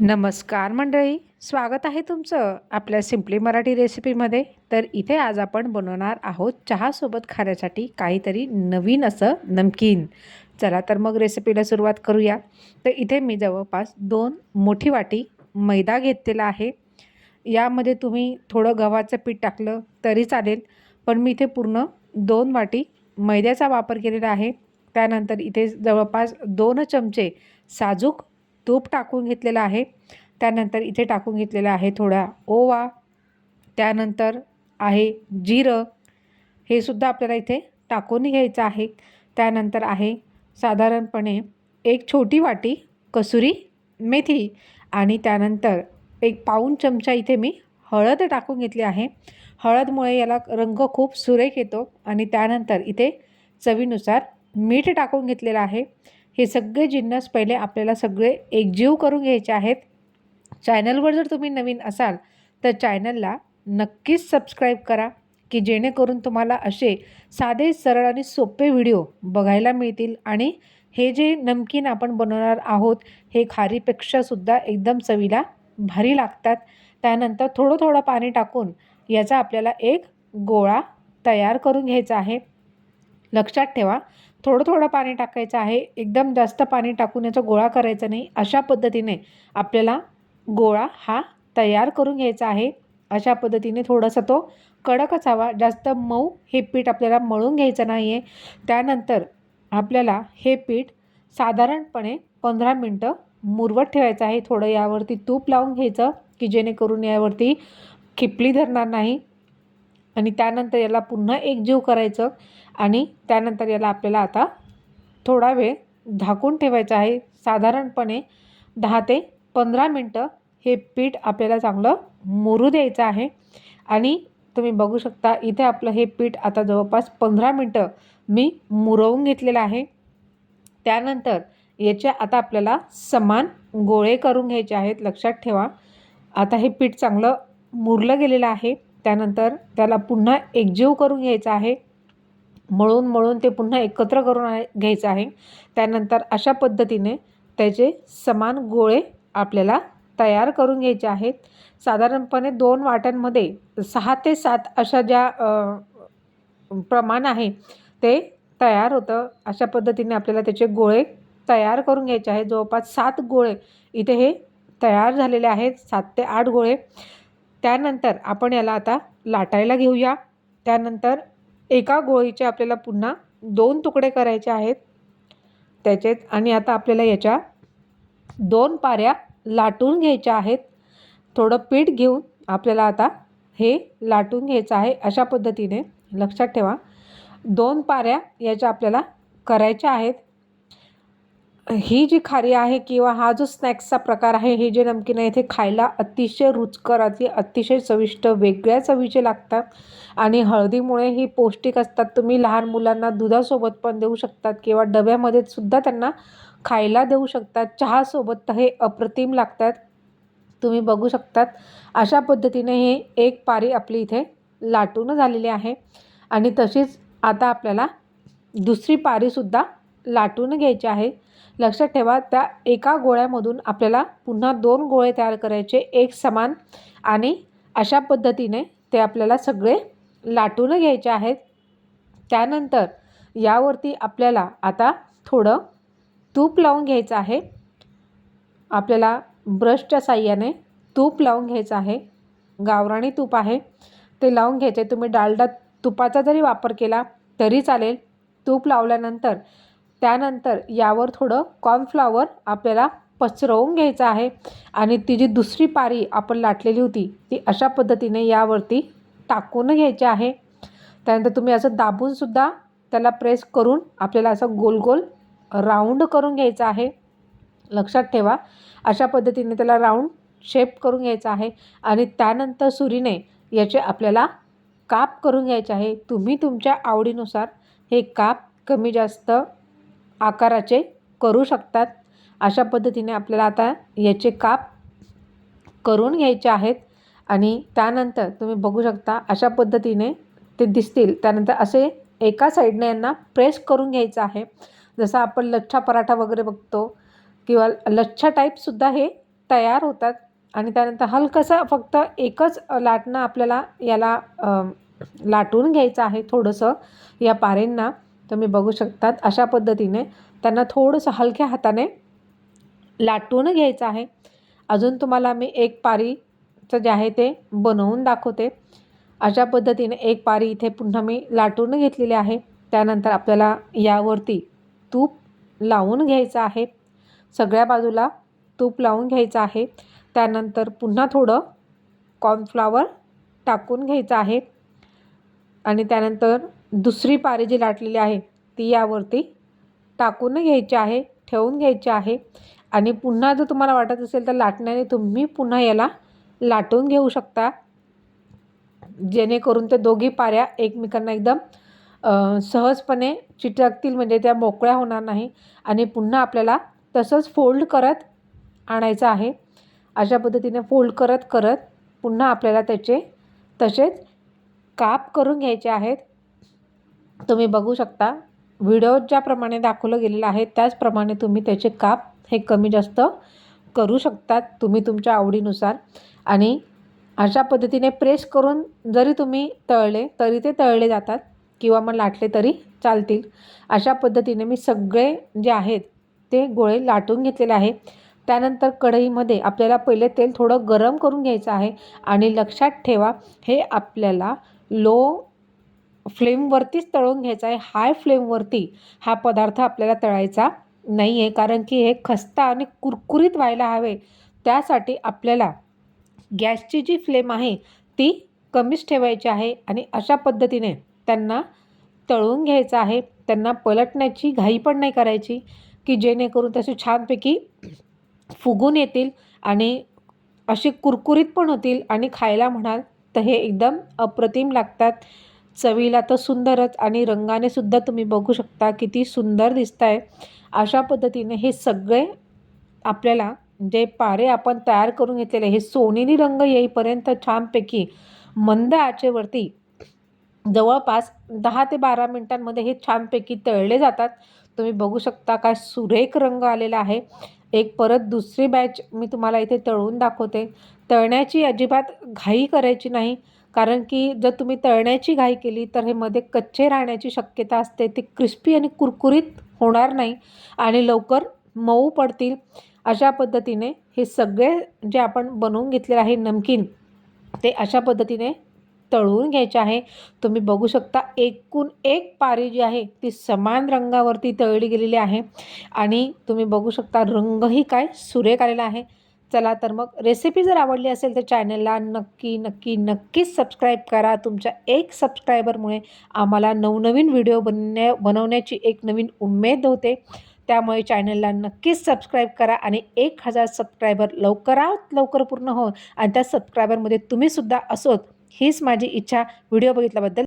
नमस्कार मंडळी स्वागत आहे तुमचं आपल्या सिम्पली मराठी रेसिपीमध्ये तर इथे आज आपण बनवणार आहोत चहासोबत खाण्यासाठी काहीतरी नवीन असं नमकीन. चला तर मग रेसिपीला सुरुवात करूया. तर इथे मी जवळपास दोन मोठी वाटी मैदा घेतलेला आहे. यामध्ये तुम्ही थोडं गव्हाचं पीठ टाकलं तरी चालेल पण मी इथे पूर्ण दोन वाटी मैद्याचा वापर केलेला आहे. त्यानंतर इथे जवळपास दोन चमचे साजूक तूप टाकून घेतलेलं आहे. त्यानंतर इथे टाकून घेतलेलं आहे थोडा ओवा. त्यानंतर आहे जिरं. हे सुद्धा आपल्याला इथे टाकून घ्यायचं आहे. त्यानंतर आहे साधारणपणे एक छोटी वाटी कसुरी मेथी आणि त्यानंतर एक पाऊण चमचा इथे मी हळद टाकून घेतली आहे. हळदमुळे याला रंग खूप सुरेख येतो आणि त्यानंतर इथे चवीनुसार मीठ टाकून घेतलेलं आहे. हे सगळे जिन्नस पहिले आपल्याला सगळे एकजीव करून घ्यायचे आहेत. चॅनलवर जर तुम्ही नवीन असाल तर चॅनलला नक्कीच सबस्क्राईब करा की जेणेकरून तुम्हाला असे साधे सरळ आणि सोपे व्हिडिओ बघायला मिळतील. आणि हे जे नमकीन आपण बनवणार आहोत हे खारीपेक्षासुद्धा एकदम चवीला भारी लागतात. त्यानंतर थोडं थोडं पाणी टाकून याचा आपल्याला एक गोळा तयार करून घ्यायचा आहे. लक्षात ठेवा थोडं थोडं पाणी टाकायचं आहे. एकदम जास्त पाणी टाकून याचा गोळा करायचा नाही. अशा पद्धतीने आपल्याला गोळा हा तयार करून घ्यायचा आहे. अशा पद्धतीने थोडासा तो कडकच हवा जास्त मऊ हे पीठ आपल्याला मळून घ्यायचं नाही आहे त्यानंतर आपल्याला हे पीठ साधारणपणे पंधरा मिनटं मुरवत ठेवायचं आहे. थोडं यावरती तूप लावून घ्यायचं की जेणेकरून यावरती खिपली धरणार नाही. आणि त्यानंतर याला पुन्हा एकजीव करायचं आणि त्यानंतर याला आपल्याला आता थोडा वेळ झाकून ठेवायचं आहे. साधारणपणे दहा ते पंधरा मिनटं हे पीठ आपल्याला चांगलं मुरू द्यायचं आहे. आणि तुम्ही बघू शकता इथे आपलं हे पीठ आता जवळपास पंधरा मिनटं मी मुरवून घेतलेलं आहे. त्यानंतर याचे आता आपल्याला समान गोळे करून घ्यायचे आहेत. लक्षात ठेवा. आता हे पीठ चांगलं मुरलं गेलेलं आहे. त्यानंतर त्याला पुन्हा एकजीव करून घ्यायचा आहे. मळून मळून ते पुन्हा एकत्र करून घ्यायचं आहे. त्यानंतर अशा पद्धतीने त्याचे समान गोळे आपल्याला तयार करून घ्यायचे आहेत. साधारणपणे दोन वाट्यांमध्ये सहा ते सात अशा ज्या प्रमाण आहे ते तयार होतं. अशा पद्धतीने आपल्याला त्याचे गोळे तयार करून घ्यायचे आहेत. जवळपास सात गोळे इथे हे तयार झालेले आहेत. सात ते आठ गोळे. त्यानंतर आपण याला आता लाटायला घेऊया. त्यानंतर एका गोळीचे आपल्याला पुन्हा दोन तुकडे करायचे आहेत. त्याचेच आणि आता आपल्याला याच्या दोन पाऱ्या लाटून घ्यायच्या आहेत. थोडं पीठ घेऊन आपल्याला आता हे लाटून घ्यायचं आहे अशा पद्धतीने. लक्षात ठेवा. दोन पाऱ्या याच्या आपल्याला करायच्या आहेत. ही जी खारी आहे किंवा हा जो स्नॅक्सचा प्रकार आहे हे जे नमकीन आहे ते खायला अतिशय रुचकर अति अतिशय चविष्ट वेगळ्या चवीचे लागतात. आणि हळदीमुळे ही पौष्टिक असतात. तुम्ही लहान मुलांना दुधासोबत पण देऊ शकतात किंवा डब्यामध्ये सुद्धा त्यांना खायला देऊ शकतात. चहासोबत तर हे अप्रतिम लागतात. तुम्ही बघू शकतात. अशा पद्धतीने हे एक पारी आपली इथे लाटून झालेली आहे. आणि तशीच आता आपल्याला दुसरी पारीसुद्धा लाटून घ्यायचे आहे. लक्षात ठेवा त्या एका गोळ्यामधून आपल्याला पुन्हा दोन गोळे तयार करायचे एक समान आणि अशा पद्धतीने ते आपल्याला सगळे लाटून घ्यायचे आहेत. त्यानंतर यावरती आपल्याला आता थोडं तूप लावून घ्यायचं आहे. आपल्याला ब्रशच्या साह्याने तूप लावून घ्यायचं आहे. गावराणी तूप आहे. ते लावून घ्यायचे. तुम्ही डालडा तुपाचा जरी वापर केला तरी चालेल. तूप लावल्यानंतर त्यानंतर यावर थोडं कॉर्नफ्लॉवर आपल्याला पसरवून घ्यायचं आहे. आणि ती जी दुसरी पारी आपण लाटलेली होती ती अशा पद्धतीने यावरती टाकून घ्यायची आहे. त्यानंतर तुम्ही असं दाबूनसुद्धा त्याला प्रेस करून आपल्याला असं गोल गोल राऊंड करून घ्यायचं आहे. लक्षात ठेवा अशा पद्धतीने त्याला राऊंड शेप करून घ्यायचा आहे. आणि त्यानंतर सुरीने याचे आपल्याला काप करून घ्यायचे आहे. तुम्ही तुमच्या आवडीनुसार हे काप कमी जास्त आकाराचे करू शकतात. अशा पद्धतीने आपल्याला आता याचे काप करून घ्यायचे आहेत आणि त्यानंतर तुम्ही बघू शकता अशा पद्धतीने ते दिसतील. त्यानंतर असे एका साईडने यांना प्रेस करून घ्यायचं आहे. जसं आपण लच्छा पराठा वगैरे बघतो किंवा लच्छा टाईपसुद्धा हे तयार होतात. आणि त्यानंतर हलकंसं फक्त एकच लाटणं आपल्याला याला लाटून घ्यायचं आहे थोडंसं या पारेंना. तुम्ही बघू शकतात. अशा पद्धतीने त्यांना थोडंसं हलक्या हाताने लाटून घ्यायचं आहे. अजून तुम्हाला मी एक पारीचं जे आहे ते बनवून दाखवते. अशा पद्धतीने एक पारी इथे पुन्हा मी लाटून घेतलेली आहे. त्यानंतर आपल्याला यावरती तूप लावून घ्यायचं आहे. सगळ्या बाजूला तूप लावून घ्यायचं आहे. त्यानंतर पुन्हा थोडं कॉर्नफ्लावर टाकून घ्यायचं आहे. आणि त्यानंतर दुसरी पारी जी लाटलेली आहे ती यावरती टाकून घ्यायची आहे ठेवून घ्यायची आहे. आणि पुन्हा जर तुम्हाला वाटत असेल तर लाटण्याने तुम्ही पुन्हा याला लाटून घेऊ शकता. जेणेकरून ते दोघी पाऱ्या एकमेकांना एकदम सहजपणे चिटकतील म्हणजे त्या मोकळ्या होणार नाही. आणि पुन्हा आपल्याला तसंच फोल्ड करत आणायचं आहे. अशा पद्धतीने फोल्ड करत करत पुन्हा आपल्याला त्याचे तसेच काप करून घ्यायचे आहेत. तुम्ही बघू शकता. व्हिडिओ ज्याप्रमाणे दाखवलं गेलेलं आहे त्याचप्रमाणे तुम्ही त्याचे काप हे कमी जास्त करू शकतात तुम्ही तुमच्या आवडीनुसार. आणि अशा पद्धतीने प्रेस करून जरी तुम्ही तळले तरी ते तळले जातात किंवा मग लाटले तरी चालतील. अशा पद्धतीने मी सगळे जे आहेत ते गोळे लाटून घेतलेले आहे. त्यानंतर कढईमध्ये आपल्याला पहिले तेल थोडं गरम करून घ्यायचं आहे आणि लक्षात ठेवा हे आपल्याला लो फ्लेमवरतीच तळून घ्यायचा आहे. हाय फ्लेमवरती हा पदार्थ आपल्याला तळायचा नाही आहे कारण की हे खस्ता आणि कुरकुरीत व्हायला हवे. त्यासाठी आपल्याला गॅसची जी फ्लेम आहे ती कमीच ठेवायची आहे आणि अशा पद्धतीने त्यांना तळून घ्यायचं आहे. त्यांना पलटण्याची घाई पण नाही करायची की जेणेकरून तसे छानपैकी फुगून येतील आणि अशी कुरकुरीत पण होतील आणि खायला म्हणाल तर हे एकदम अप्रतिम लागतात. चवीला तर सुंदरच आणि रंगाने सुद्धा तुम्ही बघू शकता किती सुंदर दिसत आहे अशा पद्धतीने हे सगळे आपल्याला जे पारे आपण तयार करून घेतलेले हे सोनेरी रंग येईपर्यंत छानपैकी मंद आचेवरती जवळपास दहा ते बारा मिनटांमध्ये हे छानपैकी तळले जातात. तुम्ही बघू शकता काय सुरेख रंग आलेला आहे. एक परत दुसरी बॅच मी तुम्हाला इथे तळून दाखवते. तळण्याची अजिबात घाई करायची नाही. कारण की जर तुम्ही तळण्याची घाई केली तर हे मध्ये कच्चे राहण्याची शक्यता असते. ते क्रिस्पी आणि कुरकुरीत होणार नाही आणि लवकर मऊ पडतील. अशा पद्धतीने हे सगळे जे आपण बनवून घेतलेलं आहे नमकीन ते अशा पद्धतीने तळून घ्यायचे आहे. तुम्ही बघू शकता एकूण एक पारी जी आहे ती समान रंगावरती तळली गेलेली आहे. आणि तुम्ही बघू शकता रंगही काय सुरेख आलेला आहे. चला तर मग रेसिपी जर आवडली असेल तर चॅनलला नक्की नक्की नक्कीच सबस्क्राईब करा. तुमच्या एक सबस्क्रायबरमुळे आम्हाला नवनवीन व्हिडिओ बनण्या बनवण्याची एक नवीन उमेद होते. त्यामुळे चॅनलला नक्कीच सबस्क्राईब करा आणि एक हजार सबस्क्रायबर लवकरात लवकर पूर्ण हो. आणि त्या सबस्क्रायबरमध्ये तुम्हीसुद्धा असोत. हीच माझी इच्छा. व्हिडिओ बघितल्याबद्दल